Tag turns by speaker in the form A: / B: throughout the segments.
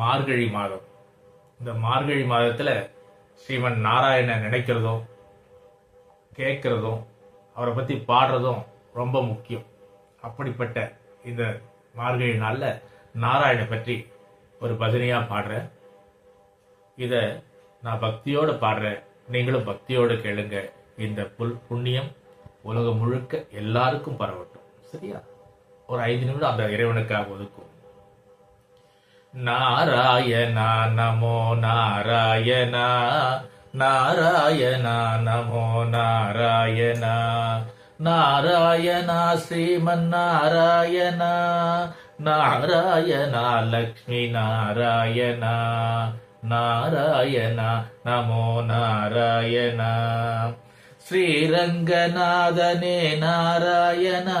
A: மார்கழி மாதம். இந்த மார்கழி மாதத்தில் ஸ்ரீமன் நாராயணன் நினைக்கிறதும் கேட்குறதும் அவரை பற்றி பாடுறதும் ரொம்ப முக்கியம். அப்படிப்பட்ட இந்த மார்கழி நாளில் நாராயணை பற்றி ஒரு பஜனையாக பாடுறேன். இதை நான் பக்தியோடு பாடுறேன். நீங்களும் பக்தியோடு கேளுங்க. இந்த புல் புண்ணியம் உலகம் முழுக்க எல்லாருக்கும் பரவட்டும். சரியா? ஒரு ஐந்து நிமிடம் அந்த இறைவனுக்காக ஒதுக்கும் நாராயணா நமோ நாராயணா. நாராயணா நமோ நாராயணா. நாராயணா ஸ்ரீமன் நாராயணா நாராயணா லக்ஷ்மி நாராயணா நாராயணா நமோ நாராயணா. ஸ்ரீரங்கநாதனே நாராயணா.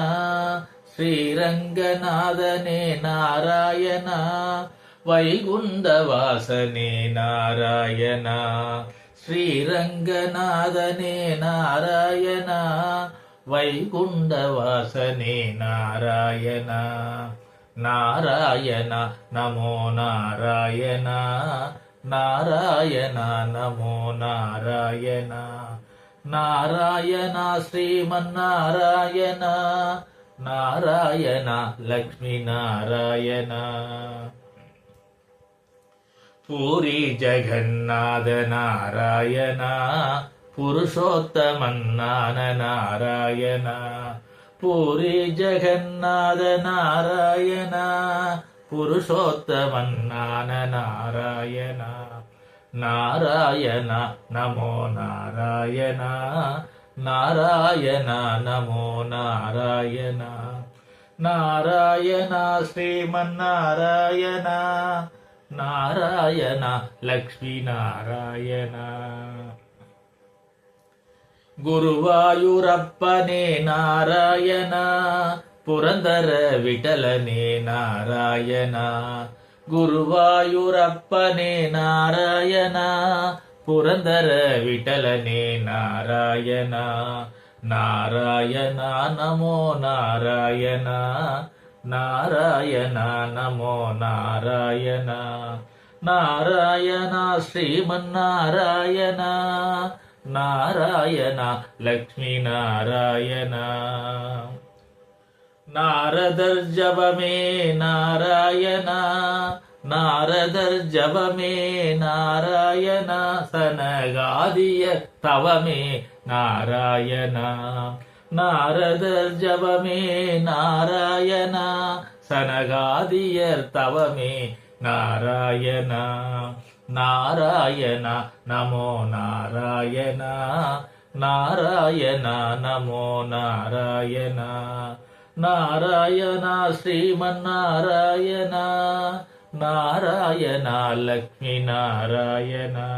A: ஸ்ரீரங்கநாதனே நாராயணா. வைகுந்த வாசனே நாராயணா ஸ்ரீரங்கநாதனே நாராயணா வைகுண்ட வாசனே நாராயணா நாராயணா நமோ நாராயணா நாராயணா நமோ நாராயணா நாராயணா ஸ்ரீமன் நாராயணா நாராயணா லக்ஷ்மி நாராயணா. பூரி ஜெகநாத நாராயணா புருஷோத்தமன்னான நாராயணா. பூரி ஜெகநாத நாராயணா புருஷோத்தமன்னான நாராயணா. நாராயணா நமோ நாராயணா. நாராயணா நமோ நாராயணா. நாராயணா ஸ்ரீமன் நாராயணா. நாராயணா லக்ஷ்மி நாராயணா. குருவாயூரப்பனே நாராயணா புரந்தர விட்டலனே நாராயணா. குருவாயூரப்பனே நாராயணா புரந்தர விட்டலனே நாராயணா. நாராயணா நமோ நாராயணா. నారాయణ నమో నారాయణ నారాయణ శ్రీమన్నారాయణ నారాయణ లక్ష్మీనారాయణ నారదర్ జపమే నారాయణ நாரதர் ஜபமே நாராயணா சனகாதிய தவமே நாராயணா நாரதர் ஜபமே நாராயணா சனகாதியர் தவமே நாராயணா நாராயணா நமோ நாராயணா நாராயணா நமோ நாராயணா நாராயணா ஸ்ரீமன் நாராயணா நாராயணா லக்ஷ்மி நாராயணா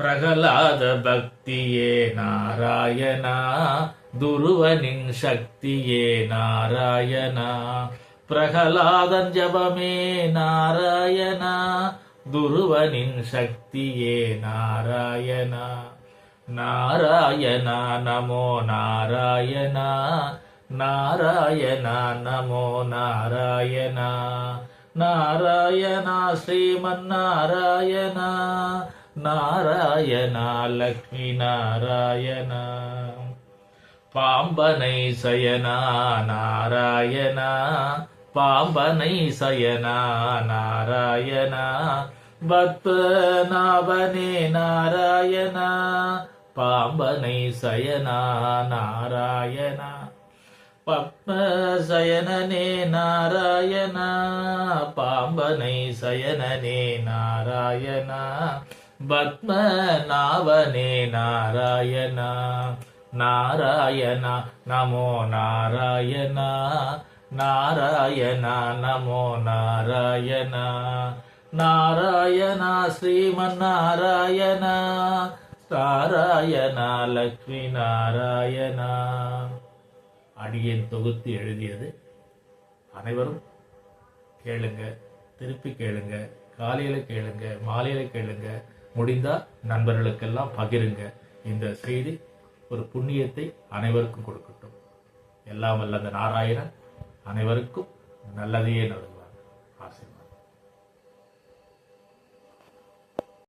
A: பிரகலாத பக்தியே நாராயணா துருவனின் சக்தியே நாராயணா பிரகலாதன் ஜபமே நாராயணா துருவனின் சக்தியே நாராயணா நாராயணா நமோ நாராயணா நாராயணா நமோ நாராயணா நாராயணா ஸ்ரீமன் நாராயணா நாராயணா லக்ஷ்மி நாராயணா. பாம்பனை சயனா நாராயணா. பாம்பனை சயனா நாராயணா. பத்மநாபனே நாராயணா. பாம்பனை சயனா நாராயணா. பத்மசயனே நாராயணா. பாம்பனை சயனனே நாராயணா. பத்மநாபனே நாராயணா நாராயணா நமோ நாராயணா நாராயணா நமோ நாராயணா நாராயணா ஸ்ரீமன் நாராயணா நாராயணா லக்ஷ்மி நாராயணா அடியேன் தொகுத்து எழுதியது அனைவரும் கேளுங்க திருப்பி கேளுங்க காலையில கேளுங்க மாலையில கேளுங்க முடிந்தால் நண்பர்களுக்கெல்லாம் பகிருங்க. இந்த செய்தி ஒரு புண்ணியத்தை அனைவருக்கும் கொடுக்கட்டும். எல்லாம் வல்ல அந்த நாராயணன் அனைவருக்கும் நல்லதையே நல்குவார் ஆசை